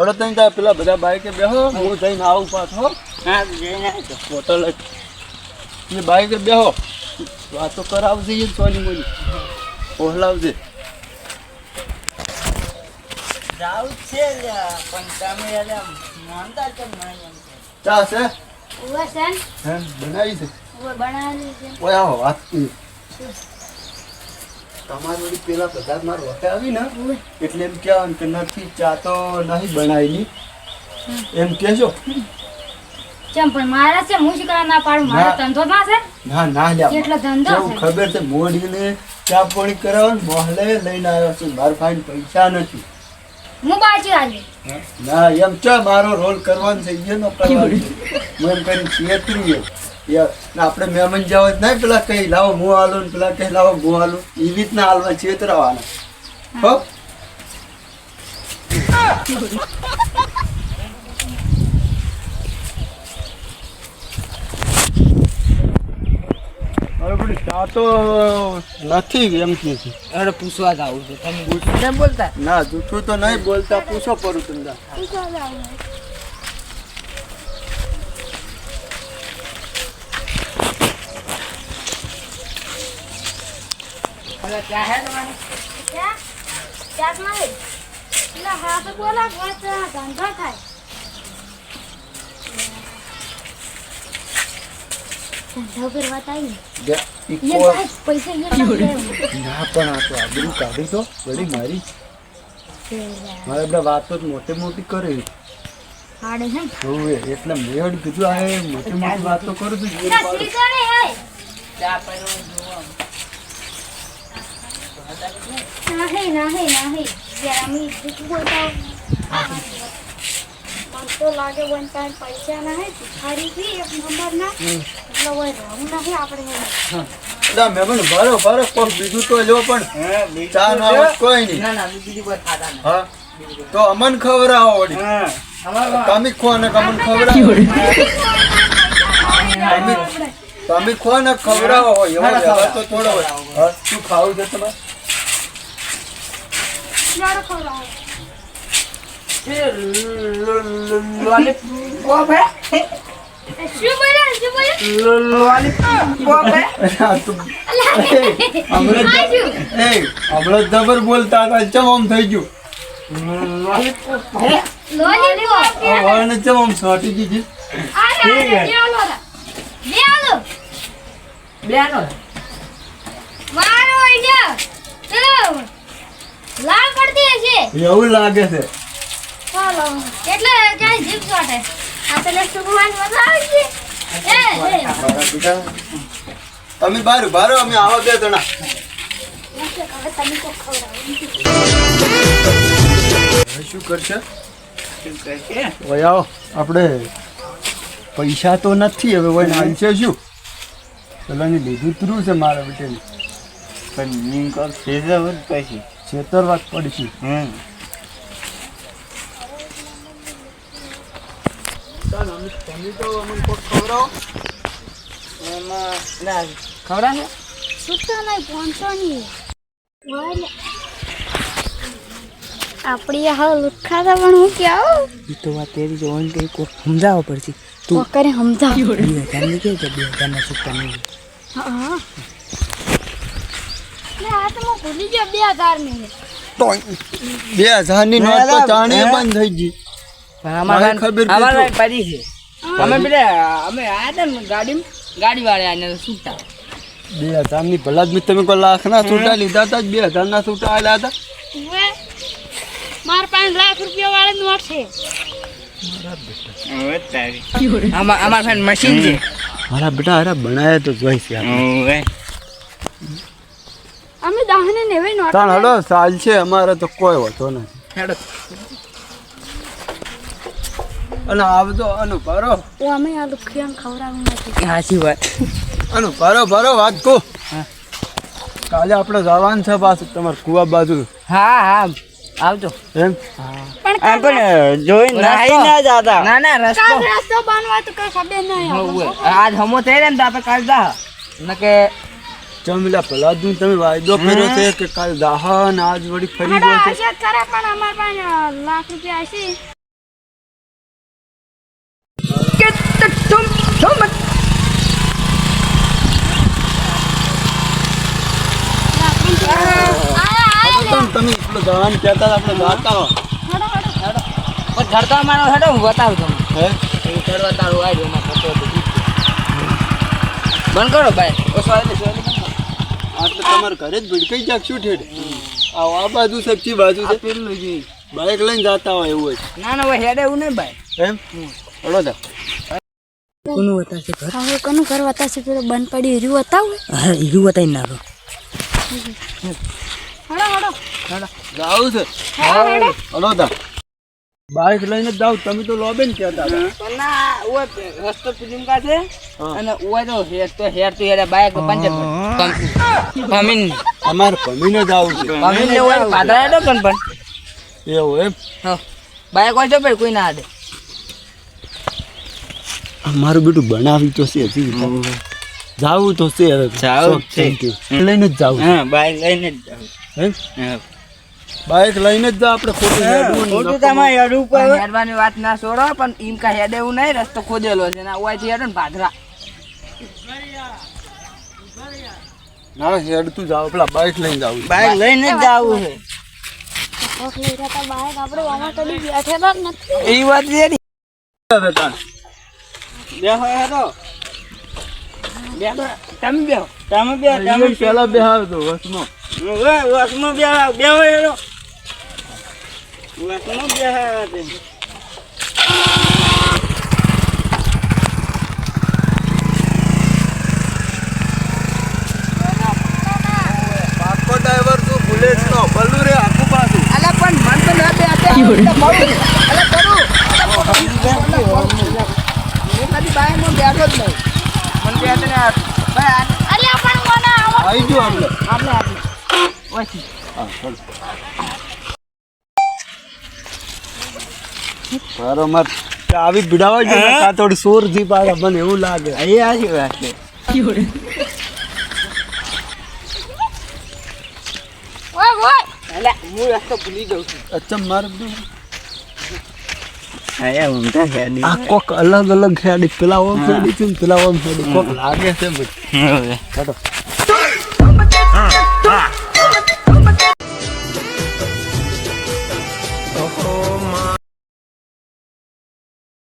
થોડો તઈ ત્યાં પેલા બધા બાઈકે બેહો હું જઈને આવું પાછો. હો. જઈને જ. એ બાઈકે બેહો. વાતો કરાવજે સોની મોની. ઓહલાવજે. જાવું છે પણ તમે યાર માનતા કેમ નહીં ચા છે? ઉવે સેન હે બનાવી છે? ઉવે બનાવેલી છે. ઓય આવો વાત કરી. તમારી પેલા બધા માર વખતે આવી ને એટલે એમ કહેવાનું કે નથી ચા તો નહીં બનાવેલી એમ ચમ પણ મારા છે હું શીખવા ના પાડું? મારો ધંધો ના છે? ના ના લ્યા. એટલો ધંધો છે? ખબર છે મોડીને ચા પાણી કરાવવાનું મોહલે લઈને આવ્યો છું. મારા પાસે પૈસા નથી. હું બાજુ આવી. ના એમ છે મારો રોલ કરવાનો છે એનો કરવાનો છે. હું એમ કરીને છેતરી એમ. યા, ને આપણે મહેમાન જાવ જ નહીં પેલા કઈ લાવો હું હાલો ને પેલા કઈ લાવો હું હાલો. એવી રીતના હાલવા છેતરાવાના હો. તો નથી એમ કે છે. અરે પૂછવા જ આવું છે તમે બોલતા. ના જૂઠું તો નહીં બોલતા પૂછો પડું તમને અરે ચા હે તમારે ક્યાં? ક્યાંક નહીં એટલે હા તો બોલા વાત ધંધો થાય. ધંધો કરવા તાઈ જે એ ઈકો- થાય પૈસા ના પણ આ તો આબરૂ કાઢી દો વળી મારી. મારે બધા વાતો જ મોટી મોટી કરે. હવે એટલે મેળ કીધું આ મોટી મોટી વાતો કરું છું. મને તો લાગે વન ટાઈમ પૈસા ના હે ભિખારી થી એક નંબર ના એટલે હોય આપણે ના મહેમાન ભરો ભરો કોઈ બીજું તો જો પણ ચા ના? કોઈ નહીં. ના ના બીજું કોઈ ખાતા હા. તો અમન ખવડાવો વળી. તમે ખો ને અમન ખવરાવો તમે તમે ખો ને ખવડાવો હોય એવો તો થોડો હોય. ખાવું છે તમારે? લોલીપોપ હે? શું બોલ્યા શું બોલ્યા લોલીપોપ હે? આ તો એ, હમણાં જ- એ હમણાં જબર બોલતા હતા ચમ થઈ ગયું લોલીપોપ હે? લોલીપોપ આ ચમ આમ દીધી બે આલો. બે આલો મારો આઈડિયા ચલો લાલ પડતી હશે એવું લાગે છે. ચાલો એટલે ક્યાંય જીભ ચોટે. આ પેલે સુગવાન મજા આવી ગઈ એ એ. મારા બેટા તમે બાર બારો અમે આવો બે જણા. શું કરશે? છે? આવો આપણે પૈસા તો નથી હવે વય નાનશે શું? પેલાની લીધું ત્રુ છે મારા બેટાની. પણ પછી અમને કોક ખવડાવો એમાં નહીં પહોંચો આપણી હા લુખાતા પણ હું ક્યાં એ તો વાત તેરી જોવાની કઈ કોઈ સમજાવવા પડશે. તું કોકરે સમજાવ બે હજારની કે બે હજાર ના નહીં? હું. ભૂલી ગયો બે હજારની. બે હજારની નોટ તો ચાણી બંધ થઈ ગઈ. અમારા ખબર પડી છે. અમે પેલા અમે આયા ને ગાડી ગાડી વાળા આને છૂટા બે હજારની ભલા જ તમે કોઈ લાખના છૂટા લીધા હતા બે હજારના છૂટા આવેલા હતા મારા પાંચ લાખ રૂપિયા વાળા નોટ છે. અમારા મશીન છે. મારા બેટા અરે બનાયા તો જોઈ છે અમે દાહને નેવે નોટ તાણ હડો સાલ છે અમારે તો કોઈ હોતો નથી હેડો. અને આવતો અનુ ભરો. ઓ અમે આ લુખિયાને ખવડાવવું નથી. સાચી વાત. અનુ ભરો ભરો વાત કો કાલે આપણે જવાનું છે પાછું તમારે કુવા બાજુ. હા હા. આવજો. એમ? પણ પણ જોઈ નાહી ના જાતા. ના ના રસ્તો. રસ્તો બનવા તો કઈ ખબર નહીં આજ હમો થઈ રહ્યા ને તો આપણે કાલ જા. નકે ચમીલા પેલા દુન તમે વાયદો કર્યો છે કે કાલ દાહન આજ વળી ફરી ગયો છે? આશા પણ અમાર પાસે લાખ રૂપિયા છે હું બતાવું તમને. હે? ચડવા તારું આવી બંધ. કરો ભાઈ. ઓછો આ તો તમારે ઘરે જ ભીડકાઈ જાક શું ઠેડ આવો આ બાજુ સચ્ચી બાજુ આ છે પેલું જી. બાઇક લઈને જાતા હોય એવું ના ના ભાઈ હેડે એવું નહીં ભાઈ એમ? હળો જા કોનું બતાવશે ઘર? હવે કોનું ઘર વતાશે પેલો બંધ પડી રહ્યું બતાવું હા હીરું બતાવી નાખો હડો હડો જાવું છે. હળો જા બાઇક લઈને જાવ તમે તો લોબે ને કહેતા હતા. ના ઓય રસ્તો કા છે અને ઓય તો હેર તો હેર તો હેર બાઈક પંચર પમીન. અમાર પમીન જ આવું છે. પમીન ને ઓય પાદરા હેડો કન પણ. એવું એમ? હા. બાઈક હોય છે ભાઈ કોઈ ના દે મારું બેટું બનાવી તો છે હજી. જાવું તો છે હવે. જાવ થેન્ક યુ લઈને જ જાવું. હા બાઈક લઈને જ જાવ. બાઇક લઈને જ જા આપણે ખોટું હેડવું ખોટું. તમારે હેડવું પડે. હેડવાની વાત ના છોડો પણ ઈમ કા હેડે એવું નહીં રસ્તો ખોદેલો છે. ને ઓયથી હેડો ને ભાદરા. ના હેડતું જાવ પેલા બાઇક લઈને જાવ બાઈક લઈને જ જાવું છે. એ વાત તમે બેહો. તમે બેહો તમે પેલા બેહાવ તો વચમાં. ઓય વસમાં બેહો બેહો હેડો. તે પાકો ડ્રાઈવર તું બુલેટ નો ભલું રે આખું પાછું અલા પણ મન તો ના બે આતે અલા કરું બાય બેઠો જ નહીં મને બે તને ભાઈ અલ્યા પણ મને આવો આવી ગયો ઓછી હા મારો મત આવી ભીડાવા જો કા થોડી સોરથી પાડે મને એવું લાગે. અહીંયા આવી વાત છે. ઓય ઓય અલા હું રસ્તો ભૂલી જાઉં છું. અચ્છા માર અહીંયા ઊંધા હેડી આ કોક અલગ અલગ ખેડી પેલા ઓમ છે પેલા ઓમ કોક લાગે છે બધું.